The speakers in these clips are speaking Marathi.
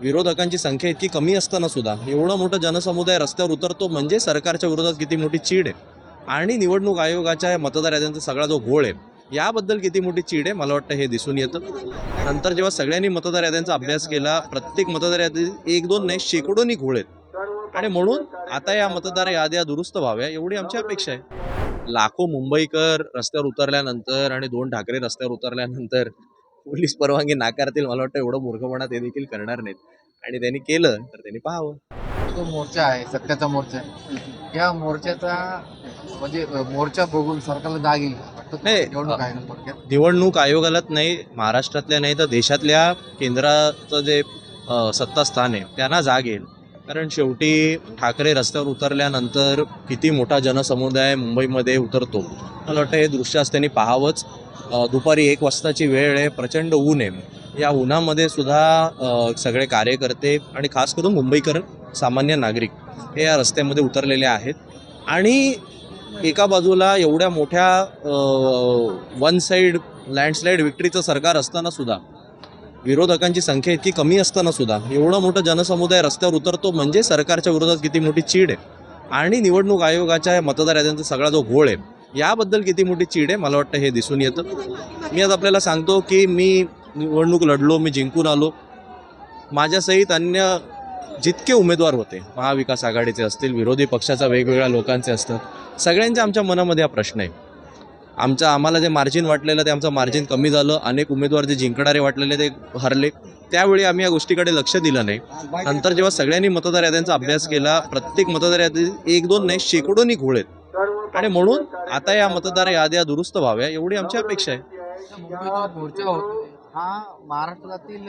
विरोधकांची संख्या इतकी कमी असताना सुद्धा एवढं मोठं जनसमुदाय रस्त्यावर उतरतो म्हणजे सरकारच्या विरोधात किती मोठी चीड आहे. आणि निवडणूक आयोगाच्या मतदार याद्यांचा सगळा जो घोळ आहे याबद्दल किती मोठी चीड आहे मला वाटतं हे दिसून येतं. नंतर जेव्हा सगळ्यांनी मतदार याद्यांचा अभ्यास केला प्रत्येक मतदार यादीत एक दोन नाही शेकडोनी घोळ आहेत. आणि म्हणून आता या मतदार याद्या दुरुस्त व्हाव्या एवढी आमची अपेक्षा आहे. लाखो मुंबईकर रस्त्यावर उतरल्यानंतर आणि दोन ठाकरे रस्त्यावर उतरल्यानंतर पोलीस परवानगी नाकारतील मला वाटतं एवढं मूर्खपणा ते देखील करणार नाहीत. आणि त्यांनी केलं तर त्यांनी पाहावं. तो मोर्चा आहे सत्याचा मोर्चा या मोर्चाचा म्हणजे मोर्चा बघून सरकारला जाग येईल. नाही, निवडणूक आहे आयोगालाच नाही महाराष्ट्रातल्या नाही तर देशातल्या केंद्राचं जे अ, सत्तास्थान आहे त्यांना जाग येईल. कारण शेवटी ठाकरे रस्त्यावर उतरल्यानंतर किती मोठा जनसमुदाय मुंबईमध्ये उतरतो. मला वाटतं हे दृश्यास त्यांनी पाहावंच. दुपारी एक वाजताची वेळ आहे प्रचंड ऊन आहे. या उन्हामध्ये सुद्धा सगळे कार्यकर्ते आणि खास करून मुंबईकर सामान्य नागरिक हे या रस्त्यामध्ये उतरलेले आहेत. आणि एका बाजूला एवढ्या मोठ्या वन साईड लँडस्लाईड विक्ट्रीचं सरकार असताना सुद्धा विरोधकांची संख्या इतकी कमी असताना सुद्धा एवढं मोठं जनसमुदाय रस्त्यावर उतरतो म्हणजे सरकारच्या विरोधात किती मोठी चीड आहे. आणि निवडणूक आयोगाच्या मतदार याद्यांचा सगळा जो घोळ आहे याबद्दल किती मोठी चीड आहे मला वाटतं हे दिसून येतं. मी आज आपल्याला सांगतो की मी निवडणूक लढलो मी जिंकून आलो. माझ्यासहित अन्य जितके उमेदवार होते महाविकास आघाडीचे असतील विरोधी पक्षाचा वेगवेगळ्या लोकांचे असतात सगळ्यांच्या आमच्या मनामध्ये हा प्रश्न आहे. आमचं आम्हाला जे मार्जिन वाटलेलं ते आमचं मार्जिन कमी झालं. अनेक उमेदवार जे जिंकणारे वाटलेले ते हरले. त्यावेळी आम्ही या गोष्टीकडे लक्ष दिलं नाही. नंतर जेव्हा सगळ्यांनी मतदार याद्यांचा अभ्यास केला प्रत्येक मतदार यादीत एक दोन नाही शेकडोनी घोळ आहेत. आणि म्हणून आता या मतदार याद्या दुरुस्त व्हाव्या एवढी आमची अपेक्षा आहे. हा महाराष्ट्रातील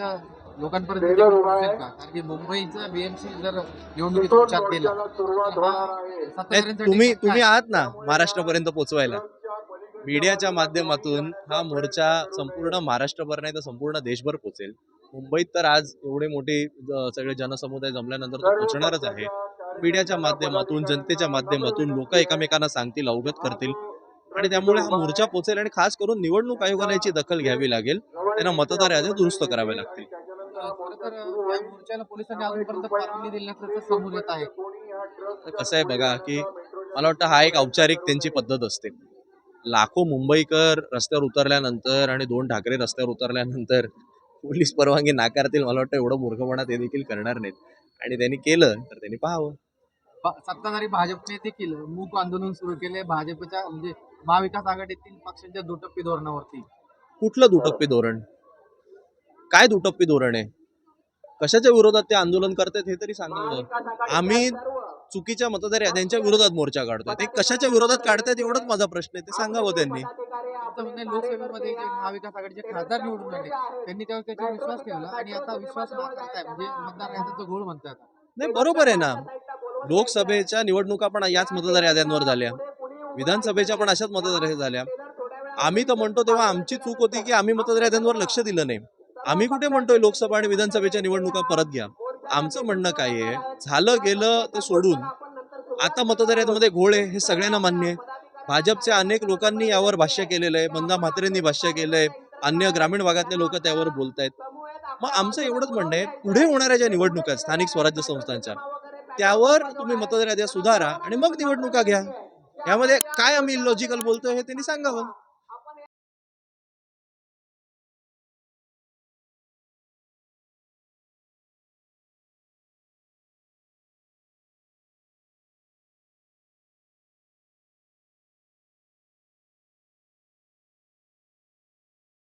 लोकांपर्यंत मुंबईचा बीएमसी जर निवडणुकीत तुम्ही तुम्ही आहे. आहात ना महाराष्ट्रापर्यंत पोहोचवायला मीडियाच्या माध्यमातून हा मोर्चा संपूर्ण महाराष्ट्रभर नाही तर संपूर्ण देशभर पोहोचेल. मुंबईत तर आज एवढे मोठे सगळे जनसमुदाय जमल्यानंतर तो पोहोचणारच आहे. मीडियाच्या माध्यमातून जनतेच्या माध्यमातून लोक एकमेकांना सांगतील अवगत करतील. आणि त्यामुळे हा मोर्चा पोहोचेल आणि खास करून निवडणूक आयोगाला याची दखल घ्यावी लागेल. त्यांना मतदार याद्या दुरुस्त कराव्या लागतील. कसं आहे बघा की मला वाटतं हा एक औपचारिक त्यांची पद्धत असते. लाखो मुंबईकर रस्त्यावर उतरल्यानंतर आणि दोन ठाकरे रस्त्यावर उतरल्यानंतर पोलीस परवानगी नाकारतील मला वाटतं एवढं मूर्खपणा ते देखील करणार नाहीत. आणि त्यांनी केलं तर त्यांनी पाहावं. सत्ताधारी भाजपने देखील मूक आंदोलन सुरू केले. भाजपच्या म्हणजे महाविकास आघाडीतील पक्षांच्या दुटप्पी धोरणावरती. कुठलं दुटप्पी धोरण? काय दुटप्पी धोरण आहे? कशाच्या विरोधात ते आंदोलन करतात हे तरी सांगा आम्ही चुकीच्या मतदार याद्यांच्या विरोधात मोर्चा काढतोय. ते कशाच्या विरोधात काढतायत एवढंच माझा प्रश्न आहे. ते सांगावं त्यांनी. आता म्हणजे लोकसभेमध्ये जे महाविकास आघाडीचे खासदार निवडून आले त्यांनी त्यावर त्याच्यावर विश्वास ठेवला आणि आता विश्वास नाकारताय म्हणजे मतदार यादीचा घोळ म्हणतात. नाही बरोबर आहे ना. लोकसभेच्या निवडणुका पण याच मतदार याद्यांवर झाल्या. विधानसभेच्या पण अशाच मतदार याद्या झाल्या. आम्ही तर म्हणतो तेव्हा आमची चूक होती की आम्ही मतदार याद्यांवर लक्ष दिलं नाही. आम्ही कुठे म्हणतोय लोकसभा आणि विधानसभेच्या निवडणुका परत घ्या. आमचं म्हणणं काय आहे? झालं गेलं ते सोडून. आता मतदारांमध्ये घोळ आहे हे सगळ्यांना मान्य आहे. भाजपच्या अनेक लोकांनी यावर भाष्य केलेलं आहे मंदा म्हात्रेंनी भाष्य केलंय अन्य ग्रामीण भागातले लोक त्यावर बोलतायत. मग आमचं एवढंच म्हणणं आहे पुढे होणाऱ्या ज्या निवडणुका आहेत स्थानिक स्वराज्य संस्थांच्या त्यावर तुम्ही मतदार याद्या सुधारा आणि मग निवडणुका घ्या. यामध्ये काय आम्ही लॉजिकल बोलतोय हे त्यांनी सांगावं.